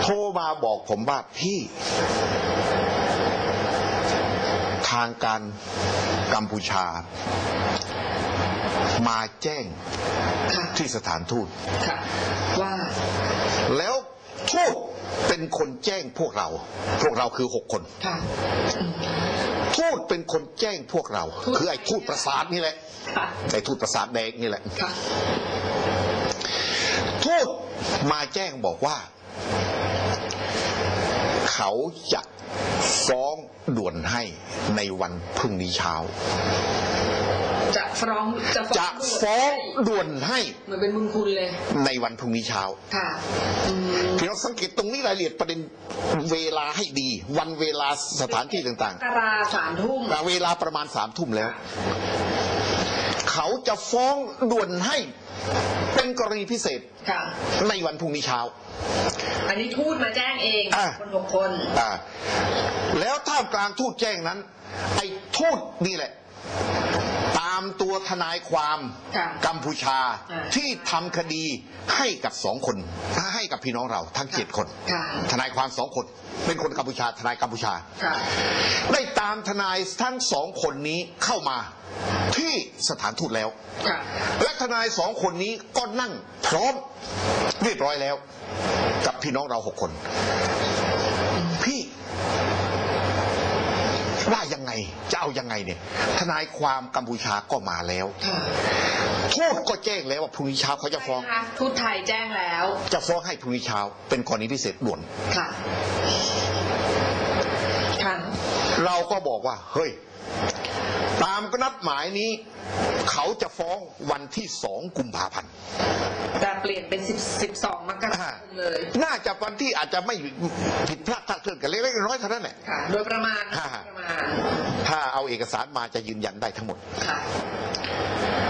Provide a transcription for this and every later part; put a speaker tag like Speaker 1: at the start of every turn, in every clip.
Speaker 1: โทรมาบอกผมว่าพี่ ทางการกัมพูชา มาแจ้ง
Speaker 2: ค่ะ
Speaker 1: ที่สถานทูต
Speaker 2: ค่ะว่า
Speaker 1: แล้วทูตเป็นคนแจ้งพวกเรา พวกเราคือหกคน
Speaker 2: ค่ะอืม
Speaker 1: ทูตเป็นคนแจ้งพวกเรา
Speaker 2: ทูต
Speaker 1: คือไอ้ทูตประสาทนี่แหละ
Speaker 2: ค่ะ
Speaker 1: ไอ้ทูตประสาทแดงนี่แหละ
Speaker 2: ค่ะ
Speaker 1: ทูตมาแจ้งบอกว่า เขาจะฟ้องด่วนให้ในวันพรุ่งนี้เช้า
Speaker 2: จะฟ้องจะฟ้อง
Speaker 1: จะฟ้องด่วนให้
Speaker 2: เหมือนเป็นบุญคุณเลย
Speaker 1: ในวันพรุ่งนี้เช้า
Speaker 2: ค่ะอืม
Speaker 1: พี่น้องสังเกตตรงนี้รายละเอียดประเด็นเวลาให้ดี วันเวลาสถานที่ต่าง
Speaker 2: กราสามทุ่ม
Speaker 1: ๆเวลาประมาณสามทุ่มแล้ว เขาจะฟ้องด่วนให้เป็นกรณีพิเศษ
Speaker 2: ค่ะ
Speaker 1: ในวันพรุ่งนี้เช้า
Speaker 2: อันนี้ทูตมาแจ้งเอง
Speaker 1: อะ
Speaker 2: คนหกคน
Speaker 1: อ่าแล้วท่ามกลางทูตแจ้งนั้น ไอ้ทูตนี่แหละ ตามตัวทนายความ
Speaker 2: ค่ะ
Speaker 1: กัมพูชา
Speaker 2: อ่า
Speaker 1: ที่ทำคดีให้กับสองคน ให้กับพี่น้องเราทั้งเจ็ดคน
Speaker 2: ค่ะ
Speaker 1: ทนายความสองคน เป็นคนกัมพูชา ทนายกัมพูชา
Speaker 2: ค่ะ
Speaker 1: ได้ตามทนายทั้งสองคนนี้เข้ามา ที่สถานทูตแล้ว
Speaker 2: ค่ะ
Speaker 1: และทนายสองคนนี้ก็นั่งพร้อมเรียบร้อยแล้ว กับพี่น้องเราหกคน พี่ว่ายังไงจะเอายังไงเนี่ย ทนายความกัมพูชาก็มาแล้ว
Speaker 2: ค่ะ
Speaker 1: ทูตก็แจ้งแล้วว่าพรุ่งนี้เช้าเขาจะฟ้อง
Speaker 2: ใช่ไหมคะทูตไทยแจ้งแล้ว
Speaker 1: จะฟ้องให้พรุ่งนี้เช้า เป็นกรณีพิเศษด่วน
Speaker 2: ค่ะ ค่ะ
Speaker 1: เราก็บอกว่า เฮ้ย ตามก็นัดหมายนี้ เขาจะฟ้องวันที่สองกุมภาพันธ์
Speaker 2: แต่เปลี่ยนเป็นสิบสิบสองมกราคมเลย
Speaker 1: น่าจะวันที่อาจจะไม่ผิดพลาดคลาดเคลื่อนกันเล็กๆน้อยๆเท่านั้นแหละ
Speaker 2: ค่ะโดยประมาณ
Speaker 1: ค่ะ
Speaker 2: ประมาณ
Speaker 1: ถ้าเอาเอกสารมาจะยืนยันได้ทั้งหมด
Speaker 2: ค่ะ
Speaker 1: ทำ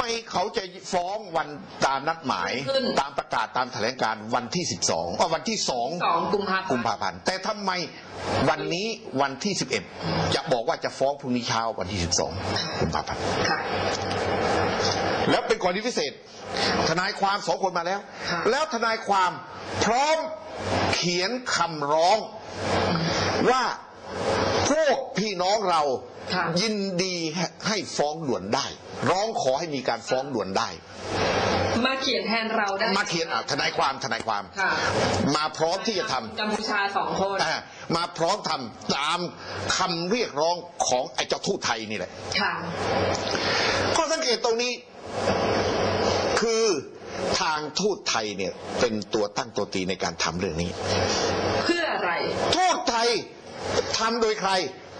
Speaker 1: ไมเขาจะฟ้องวันตามนัดหมาย
Speaker 2: ขึ้น
Speaker 1: ตามประกาศตามแถลงการวันที่ 12อะวันที่
Speaker 2: สองกุมภาพันธ์
Speaker 1: 2กุมภาพันธ์แต่ทำไมวันนี้วันที่ 11 จะบอกว่าจะฟ้องพรุ่งนี้เช้าวันที่ 12กุมภาพันธ์
Speaker 2: ค่ะ
Speaker 1: แล้วเป็นกรณีพิเศษ ทนายความสองคนมาแล้ว
Speaker 2: ค่ะ
Speaker 1: แล้วทนายความพร้อมเขียนคำร้องว่า พวกพี่น้องเรา
Speaker 2: ค่ะ
Speaker 1: ยินดีให้ฟ้องด่วนได้ ร้องขอให้มีการฟ้องด่วนได้
Speaker 2: มาเขียนแทนเราได้
Speaker 1: มาเขียนอะทนายความทนายความ
Speaker 2: ค่ะ
Speaker 1: มาพร้อมที่จะทำ
Speaker 2: กัมพูชาสองคน
Speaker 1: อะมาพร้อมทำตามคำเรียกร้องของไอ้เจ้าทูตไทยนี่แหละ
Speaker 2: ค่ะ
Speaker 1: ข้อสังเกตตรงนี้คือทางทูตไทยเนี่ยเป็นตัวตั้งตัวตีในการทำเรื่องนี้
Speaker 2: เพื่ออะไร
Speaker 1: ทูตไทย ทำโดยใคร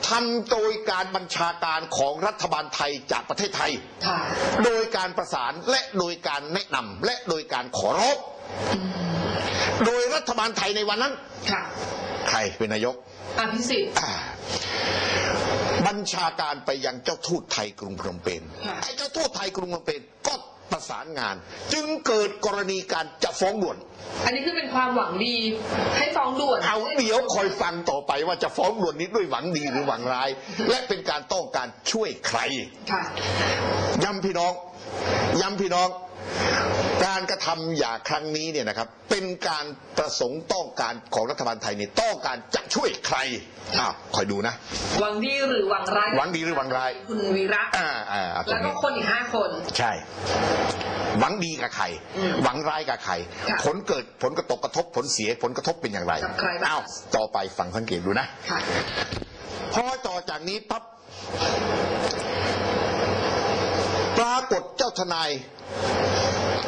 Speaker 1: ทำโดยการบัญชาการของรัฐบาลไทยจากประเทศไทย
Speaker 2: ค่ะ
Speaker 1: โดยการประสานและโดยการแนะนำและโดยการขอร้องโดยรัฐบาลไทยในวันนั้น
Speaker 2: ค่ะ
Speaker 1: ใครเป็นนายก
Speaker 2: อภิสิทธิ์
Speaker 1: อ่าบัญชาการไปยังเจ้าทูตไทยกรุงพนมเปญ
Speaker 2: ค่ะ
Speaker 1: ไอ้เจ้าทูตไทยกรุงพนมเปญก็ ประสานงาน จึงเกิดกรณีการจะฟ้องด่วน
Speaker 2: อันนี้คือเป็นความหวังดี ให้ฟ้องด่วน
Speaker 1: เอาเดี๋ยวคอยฟังต่อไปว่าจะฟ้องด่วนนี้ด้วยหวังดีหรือหวังร้าย และเป็นการต้องการช่วยใคร
Speaker 2: ค่ะ
Speaker 1: ย้ำพี่น้องย้ำพี่น้อง การกระทำอย่างครั้งนี้เนี่ยนะครับ เป็นการประสงค์ต้องการของรัฐบาลไทยเนี่ยต้องการจะช่วยใครอ้าวคอยดูนะ
Speaker 2: หวังดีหรือหวังร้าย
Speaker 1: หวังดีหรือหวังร้าย
Speaker 2: คุณวีระ
Speaker 1: อ่าอ่าเอาตร
Speaker 2: แล้
Speaker 1: ง
Speaker 2: วก็
Speaker 1: นี้
Speaker 2: คนอีกห้าคน
Speaker 1: ใช่หวังดีกับใคร
Speaker 2: อืม
Speaker 1: หวังร้ายกับใคร
Speaker 2: ค่ะ
Speaker 1: ผลเกิดผลกระทบกระทบผลเสียผลกระทบเป็นอย่างไร
Speaker 2: กับใครบ้าง
Speaker 1: อ้าวต่อไปฟังสังเกตดูนะ
Speaker 2: ค่ะ
Speaker 1: พอต่อจากนี้ปั๊บ ปรากฏเจ้าทนาย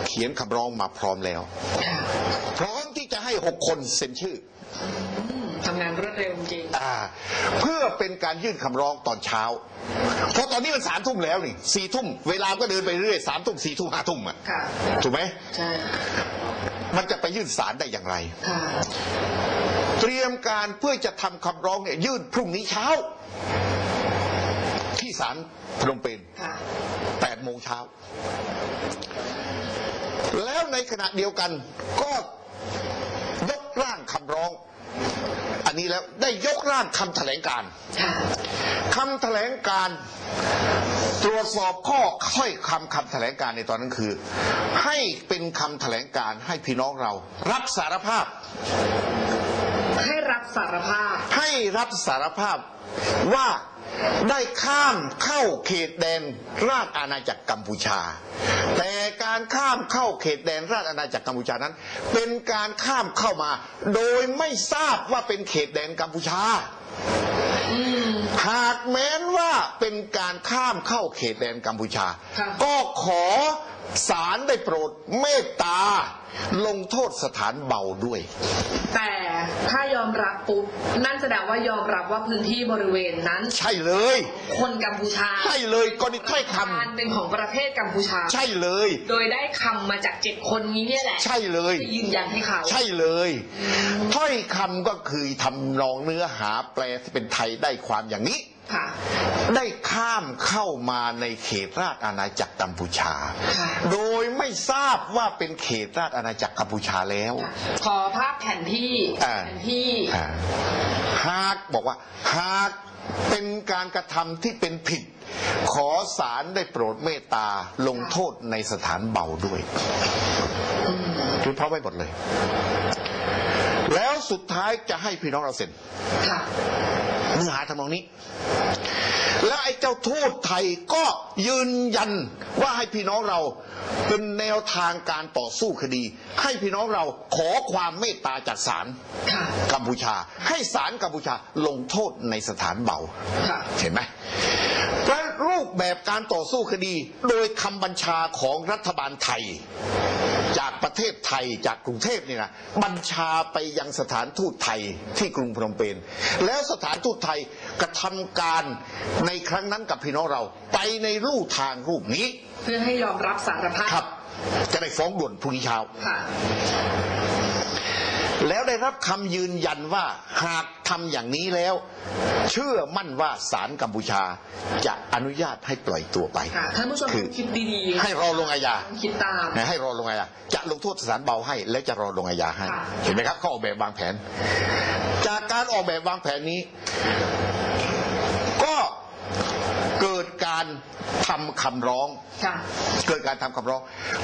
Speaker 1: เขียนคำร้องมาพร้อมแล้ว
Speaker 2: ค่ะ
Speaker 1: พร้อมที่จะให้หกคนเซ็นชื่อ
Speaker 2: อืมทำงานรวดเร็วจริง
Speaker 1: อ่าเพื่อเป็นการยื่นคำร้องตอนเช้า เพราะตอนนี้มันสามทุ่มแล้วนี่สี่ทุ่มเวลาก็เดินไปเรื่อยสามทุ่มสี่ทุ่มห้าทุ่มอะ
Speaker 2: ค่ะ
Speaker 1: ถูกไหม
Speaker 2: ใช่
Speaker 1: มันจะไปยื่นศาลได้อย่างไร
Speaker 2: ค่ะ
Speaker 1: เตรียมการเพื่อจะทำคำร้องเนี่ยยื่นพรุ่งนี้เช้า ที่ศาลพนมเปญ
Speaker 2: ค่ะ
Speaker 1: แปดโมงเช้า แล้วในขณะเดียวกันก็ยกร่างคำร้องออันนี้แล้วได้ยกร่างคำแถลงการ
Speaker 2: ค่ะ
Speaker 1: คำแถลงการตรวจสอบข้อค่อยคำคำแถลงการในตอนนั้นคือ ให้เป็นคำแถลงการให้พี่น้องเรา รับสารภาพ
Speaker 2: ให้รับสารภาพ
Speaker 1: ให้รับสารภาพว่า ได้ข้ามเข้าเขตแดนราชอาณาจักรกัมพูชา แต่การข้ามเข้าเขตแดนราชอาณาจักรกัมพูชานั้น เป็นการข้ามเข้ามา โดยไม่ทราบว่าเป็นเขตแดนกัมพูชาหากแม้นว่าเป็นการข้ามเข้าเขตแดนกัมพูชา
Speaker 2: ค่ะ
Speaker 1: ก็ขอศาลได้โปรดเมตตา ลงโทษสถานเบาด้วย
Speaker 2: แต่ถ้ายอมรับปุ๊บนั่นแสดงว่ายอมรับว่าพื้นที่บริเวณนั้น
Speaker 1: ใช่เลย
Speaker 2: คนกัมพูชา
Speaker 1: ใช่เลยกรณีถ้อยค
Speaker 2: การเป็นของประเทศกัมพูชาำ
Speaker 1: ใช่เลย
Speaker 2: โดยได้คำมาจากเจ็ดคนนี้เนี่ยแหละ
Speaker 1: ใช่เลย
Speaker 2: ที่ยืนยันให้เขา
Speaker 1: ใช่เลยถ้อยคำก็คือทำนองเนื้อหาแปลที่เป็นไทยได้ความอย่างนี้
Speaker 2: ค่ะ
Speaker 1: ได้ข้ามเข้ามาในเขตราชอาณาจักรกัมพูชา
Speaker 2: ค่ะ
Speaker 1: โดยไม่ทราบว่าเป็นเขตราชอาณาจักรกัมพูชาแล้ว
Speaker 2: ขอภาพแผนที่
Speaker 1: อ่า
Speaker 2: แผนที่
Speaker 1: อ่าหากบอกว่าหากเป็นการกระทำที่เป็นผิด ขอศาลได้โปรดเมตตาลงโทษในสถานเบาด้วยคือเพราะไว้หมดเลย แล้วสุดท้ายจะให้พี่น้องเราเซ็น
Speaker 2: ค่ะ
Speaker 1: เนื้อหาทำนองนี้ แล้วไอ้เจ้าทูตไทยก็ยืนยันว่าให้พี่น้องเราเป็นแนวทางการต่อสู้คดี ให้พี่น้องเราขอความเมตตาจากศาล
Speaker 2: ค่ะ
Speaker 1: กัมพูชา ให้ศาลกัมพูชาลงโทษในสถานเบา
Speaker 2: ค่ะ
Speaker 1: เห็นไหมและรูปแบบการต่อสู้คดีโดยคำบัญชาของรัฐบาลไทย จากประเทศไทยจากกรุงเทพนี่นะบัญชาไปยังสถานทูตไทยที่กรุงพนมเปญแล้วสถานทูตไทยกระทำการในครั้งนั้นกับพี่น้องเรา ไปในรูปทางรูปนี้
Speaker 2: เพื่อให้ยอมรับสารภาพ
Speaker 1: ครับ จะได้ฟ้องด่วนพรุ่งนี้เช้า
Speaker 2: ค่ะ
Speaker 1: แล้วได้รับคำยืนยันว่าหากทำอย่างนี้แล้ว เชื่อมั่นว่าศาลกัมพูชาจะอนุญาตให้ปล่อยตัวไป
Speaker 2: ค่ะท่านผู้ชม
Speaker 1: คือ
Speaker 2: คิดดีๆ
Speaker 1: ให้รอลงอาญา
Speaker 2: คิดตาม
Speaker 1: นะให้รอลงอาญาจะลงโทษสถานเบาให้ แล้วจะรอลงอาญาให้
Speaker 2: ค่ะ
Speaker 1: เห็นไหมครับเขาออกแบบวางแผน จากการออกแบบวางแผนนี้ ก็เกิดการทำคำร้อง
Speaker 2: ค่ะ
Speaker 1: เกิดการทำคำร้อง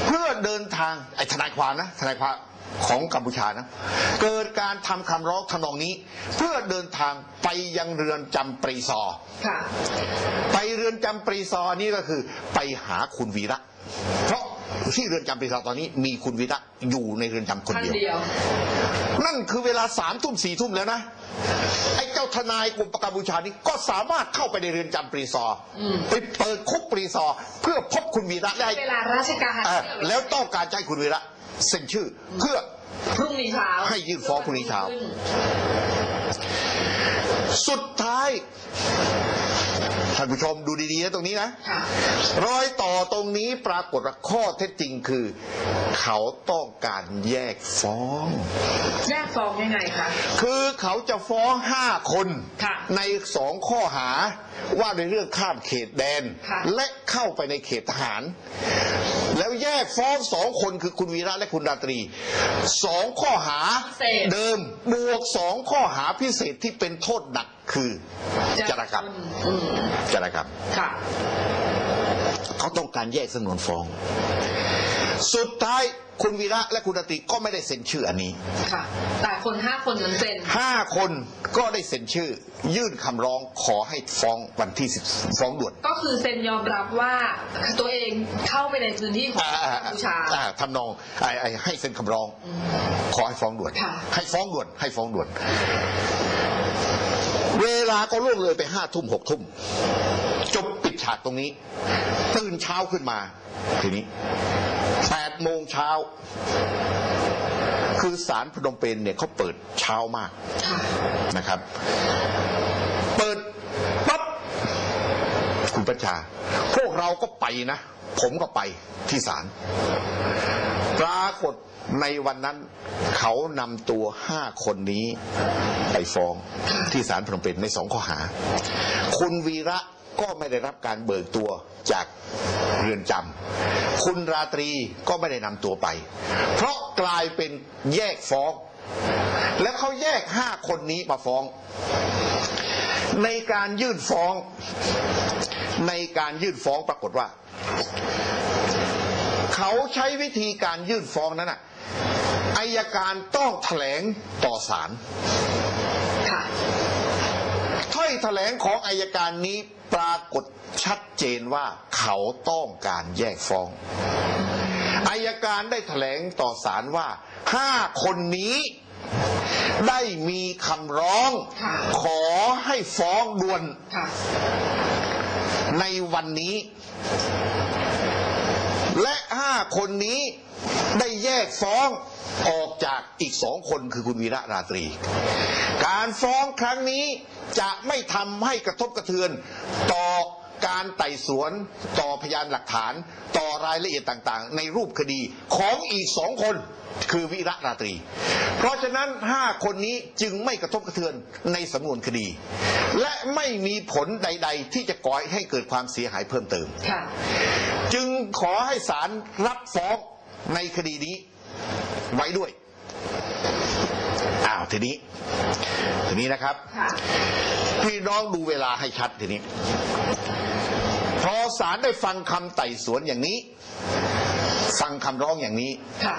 Speaker 1: เพื่อเดินทางไอ้ทนายความนะทนายความ ของกัมพูชานะ เกิดการทำคำร้องทำนองนี้ เพื่อเดินทางไปยังเรือนจำปรีซอร์
Speaker 2: ค่ะ
Speaker 1: ไปเรือนจำปรีซอร์นี่ก็คือไปหาคุณวีระเพราะที่เรือนจำปรีซอร์ตอนนี้มีคุณวีระอยู่ในเรือนจำคน
Speaker 2: ท่าน
Speaker 1: เดียว
Speaker 2: เดียว
Speaker 1: นั่นคือเวลาสามทุ่มสี่ทุ่มแล้วนะ ไอ้เจ้าทนายกลุ่มกัมพูชานี้ก็สามารถเข้าไปในเรือนจำปรีซอร์
Speaker 2: อืม
Speaker 1: ไปเปิดคุกปรีซอร์เพื่อพบคุณวีระและให้
Speaker 2: เวลาราชการ
Speaker 1: อ่าแล้วต้องการจะให้คุณวีระ เซ็นชื่อเพื่อ
Speaker 2: พรุ่งนี้เช้า
Speaker 1: ให้ยื่นฟ้องพรุ่งนี้เช้า สุดท้าย ท่านผู้ชมดูดีๆนะตรงนี้นะ
Speaker 2: ค่ะ
Speaker 1: รอยต่อตรงนี้ปรากฏว่าข้อเท็จจริงคือ เขาต้องการแยกฟ้อง
Speaker 2: แยกฟ้องยังไงคะ
Speaker 1: คือเขาจะฟ้องห้าคน
Speaker 2: ค่ะ
Speaker 1: ในสองข้อหาว่าในเรื่องข้ามเขตแดน
Speaker 2: ค่ะ
Speaker 1: และเข้าไปในเขตทหาร แล้วแยกฟ้องสองคนคือคุณวีระและคุณราตรีสองข้อหา
Speaker 2: พิเศษ
Speaker 1: เดิมบวกสองข้อหาพิเศษที่เป็นโทษหนักคือจารกรรม
Speaker 2: อืม
Speaker 1: จารกรรม
Speaker 2: ค่ะ
Speaker 1: เขาต้องการแยกสำนวนฟ้อง สุดท้ายคุณวีระและคุณราตรีก็ไม่ได้เซ็นชื่ออันนี้
Speaker 2: ค่ะ แต่คนห้าคนนั้นเซ็น
Speaker 1: ห้าคนก็ได้เซ็นชื่อ ยื่นคำร้องขอให้ฟ้องวันที่สิบฟ้องด่วน
Speaker 2: ก็คือเซ็นยอมรับว่าตัวเองเข้าไปในพื้นที่ของ
Speaker 1: อ่า
Speaker 2: กัมพูชา
Speaker 1: อ่าทำนองไอ้ไอ้ให้เซ็นคำร้อง ขอให้ฟ้องด่วน
Speaker 2: ค่ะ
Speaker 1: ให้ฟ้องด่วน ให้ฟ้องด่วน เวลาก็ล่วงเลยไปห้าทุ่มหกทุ่มจบปิดฉากตรงนี้ ตื่นเช้าขึ้นมา ทีนี้แปดโมงเช้า คือสารพนมเปญเนี่ยเขาเปิดเช้ามาก
Speaker 2: ค่ะ
Speaker 1: นะครับ เปิดปั๊บคุณประชา พวกเราก็ไปนะ ผมก็ไปที่ศาลปรากฏในวันนั้นเขานำตัวห้าคนนี้ไปฟ้องที่ศาลพนมเปญในสองข้อหา คุณวีระ ก็ไม่ได้รับการเบิกตัวจากเรือนจำคุณราตรีก็ไม่ได้นำตัวไป เพราะกลายเป็นแยกฟ้อง แล้วเขาแยกห้าคนนี้มาฟ้อง ในการยื่นฟ้อง ในการยื่นฟ้องปรากฏว่า เขาใช้วิธีการยื่นฟ้องนั้นน่ะอายการต้องแถลงต่อศาล
Speaker 2: ค่ะ
Speaker 1: ถ้อยแถลงของอายการนี้ปรากฏชัดเจนว่าเขาต้องการแยกฟ้องอายการได้แถลงต่อศาลว่าห้าคนนี้ได้มีคำร้อง
Speaker 2: ค่ะ
Speaker 1: ขอให้ฟ้องด่วน
Speaker 2: ค่ะ
Speaker 1: ในวันนี้ และห้าคนนี้ได้แยกฟ้องออกจากอีกสองคนคือคุณวีระราตรี การฟ้องครั้งนี้ จะไม่ทำให้กระทบกระเทือนต่อการไต่สวนต่อพยานหลักฐาน ต่อรายละเอียดต่างๆ ในรูปคดีของอีกสองคนคือวิระราตรี เพราะฉะนั้นห้าคนนี้จึงไม่กระทบกระเทือนในสำนวนคดี และไม่มีผลใด ๆ ที่จะก่อให้เกิดความเสียหายเพิ่มเติม
Speaker 2: ค่ะ
Speaker 1: จึงขอให้ศาลรับฟ้องในคดีนี้ไว้ด้วย อ้าวทีนี้ ทีนี้นะครับ
Speaker 2: ค่ะ
Speaker 1: พี่น้องดูเวลาให้ชัดทีนี้ พอศาลได้ฟังคำไต่สวนอย่างนี้ ฟังคำร้องอย่างนี้
Speaker 2: ค่ะ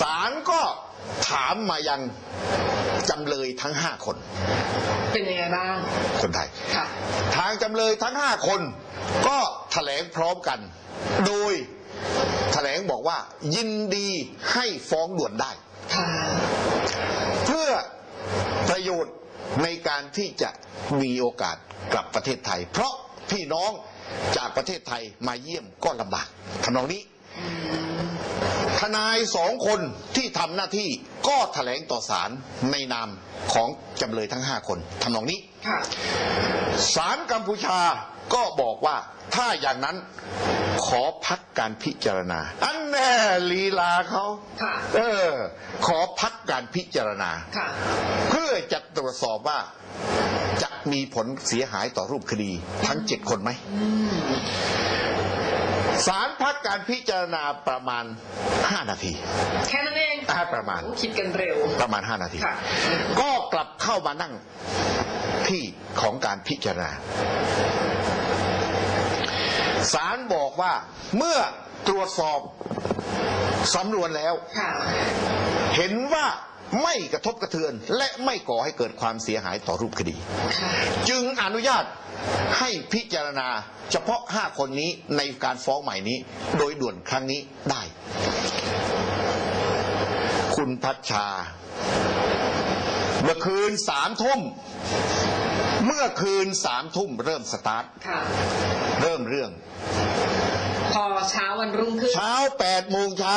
Speaker 1: ศาลก็ถามมายังจำเลยทั้งห้าคน
Speaker 2: เป็นยังไงบ้าง
Speaker 1: คนไทย
Speaker 2: ค่ะ
Speaker 1: ทางจำเลยทั้งห้าคน ก็แถลงพร้อมกัน โดยแถลงบอกว่า ยินดีให้ฟ้องด่วนได้
Speaker 2: ค่ะ
Speaker 1: เพื่อ ประโยชน์ในการที่จะมีโอกาสกลับประเทศไทย เพราะพี่น้องจากประเทศไทยมาเยี่ยมก็ลำบากทำนองนี้ ทนายสองคนที่ทำหน้าที่ก็แถลงต่อศาลในนามของจำเลยทั้งห้าคนทำนองนี้
Speaker 2: ค่ะ
Speaker 1: ศาลกัมพูชาก็บอกว่าถ้าอย่างนั้น ขอพักการพิจารณา อันแน่ลีลาเขา
Speaker 2: ค่ะ
Speaker 1: เออ ขอพักการพิจารณา
Speaker 2: ค่ะ
Speaker 1: เพื่อจะตรวจสอบว่าจะมีผลเสียหายต่อรูปคดี ทั้งเจ็ดคนไหมศาลพักการพิจารณาประมาณ 5 นาที
Speaker 2: แค่นั้นเอง
Speaker 1: อ่าประมาณ
Speaker 2: โอ้คิดกันเร็ว
Speaker 1: ประมาณ 5 นาที
Speaker 2: ค่ะ
Speaker 1: ก็กลับเข้ามานั่งที่ของการพิจารณา ศาลบอกว่าเมื่อตรวจสอบสำนวนแล้ว
Speaker 2: ค่ะ
Speaker 1: เห็นว่าไม่กระทบกระเทือน และไม่ก่อให้เกิดความเสียหายต่อรูปคดี
Speaker 2: ค่ะ
Speaker 1: จึงอนุญาตให้พิจารณาเฉพาะ 5 คนนี้ในการฟ้องใหม่นี้ โดยด่วนครั้งนี้ได้ คุณพัชชา เมื่อคืนสามทุ่ม เมื่อคืนสามทุ่มเริ่มสตาร์ท
Speaker 2: ค่ะ
Speaker 1: เริ่มเรื่อง
Speaker 2: พอเช้าวันรุ่งขึ้น
Speaker 1: เช้าแปดโมงเช้า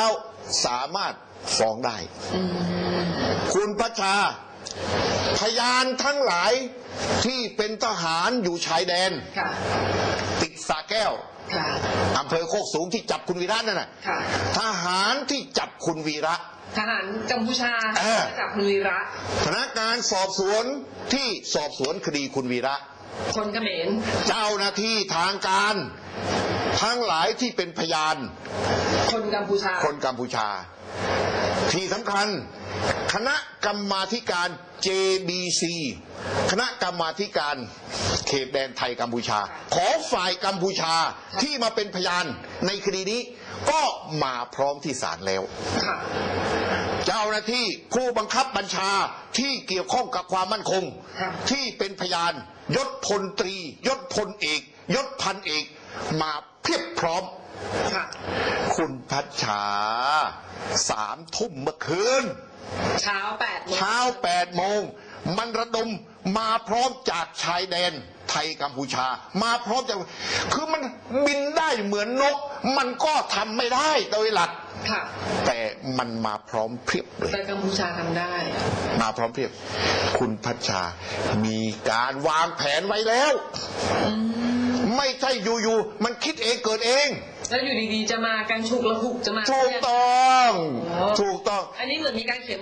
Speaker 1: สามารถฟ้องได้
Speaker 2: อืม
Speaker 1: คุณพัชชา พยานทั้งหลายที่เป็นทหารอยู่ชายแดน
Speaker 2: ค่ะ
Speaker 1: ติดสาแก้ว
Speaker 2: ค่ะ
Speaker 1: อำเภอโคกสูงที่จับคุณวีระนั่นน่ะ
Speaker 2: ค่ะ
Speaker 1: ทหารที่จับคุณวีระ
Speaker 2: ทหารกัมพูชา
Speaker 1: เออ
Speaker 2: กับคุณวีระ
Speaker 1: พนักงานสอบสวนที่สอบสวนคดีคุณวีระ
Speaker 2: คนเขมร
Speaker 1: เจ้าหน้าที่ทางการ ทั้งหลายที่เป็นพยาน
Speaker 2: คนกัมพูชา
Speaker 1: คนกัมพูชา ที่สำคัญ คณะกรรมาธิการ JBC คณะกรรมาธิการ เขตแดนไทยกัมพูชา ของฝ่ายกัมพูชาที่มาเป็นพยานในคดีนี้ ก็มาพร้อมที่ศาลแล้ว
Speaker 2: ค่ะ
Speaker 1: เจ้าหน้าที่ผู้บังคับบัญชาที่เกี่ยวข้องกับความมั่นคง
Speaker 2: ครับ
Speaker 1: ที่เป็นพยานยศพลตรี ยศพลเอกยศพันเอกมาเพียบพร้อม
Speaker 2: ค่ะ
Speaker 1: คุณพัชชาสามทุ่มเมื่อคืน
Speaker 2: เช้าแปดโมง
Speaker 1: เช้าแปดโมง มันระดมมาพร้อมจากชายแดนไทยกัมพูชา มาพร้อมจาก คือมันบินได้เหมือนนก มันก็ทำไม่ได้โดยหลัก
Speaker 2: ค่ะ
Speaker 1: แต่มันมาพร้อมเพรียบเลย
Speaker 2: แต่กัมพูชาทำได้
Speaker 1: มาพร้อมเพรียบ คุณพัชชา มีการวางแผนไว้แล้ว ไม่ใช่อยู่ๆมันคิดเองเกิดเอง
Speaker 2: แล้วอยู่ดีๆจะมากันฉุกละหุกจะมา
Speaker 1: ถูกต้อง
Speaker 2: อ๋อ
Speaker 1: ถูกต้อง
Speaker 2: อันนี้เหมือนมีการเขียน